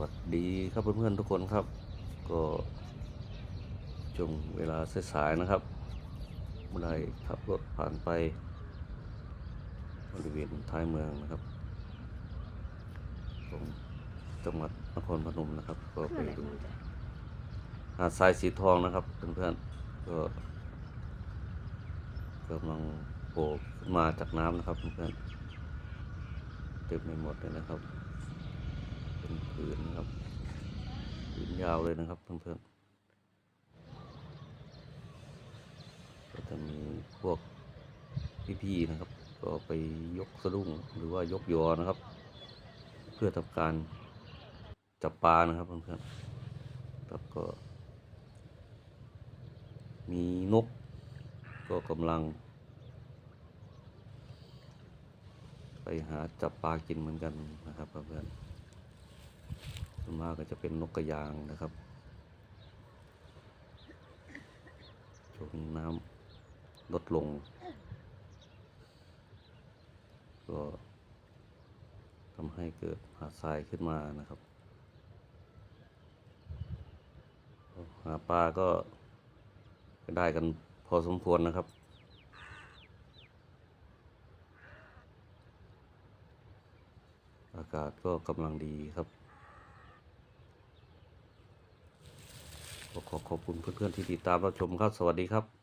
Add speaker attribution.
Speaker 1: วัสดีครับเพื่อนๆทุกคนครับ ก็ช่วงเวลาสายๆนะครับเมื่อไรขับรถผ่านไป บริเวณท้ายเมืองนะครับของจังหวัดนครพนมนะครับ ก็ไปดูหาดทรายสีทองนะครับเพื่อนๆก็กำลังโผล่ขึ้นมาจากน้ำนะครับเพื่อนๆเต็มไปหมดเลยนะครับ เป็นผืนนะครับผืนยาวเลยนะครับเพื่อนๆก็จะมีพวกพี่ๆนะครับ ก็ไปยกสะดุ้งหรือว่ายกยอนะครับ เพื่อทำการจับปลานะครับเพื่อนๆแล้วก็ มีนกก็กำลัง ไปหาจับปลากินเหมือนกันนะครับเพื่อนๆ นมากก็จะเป็นนกกระยางนะครับช่วงนี้น้ำลดลง ก็ทำให้เกิดหาดทรายขึ้นมานะครับ หาปลาก็ได้กันพอสมควรนะครับอากาศก็กำลังดีครับ ขอ ขอขอบคุณเพื่อนๆที่ติดตามรับชมครับ สวัสดีครับ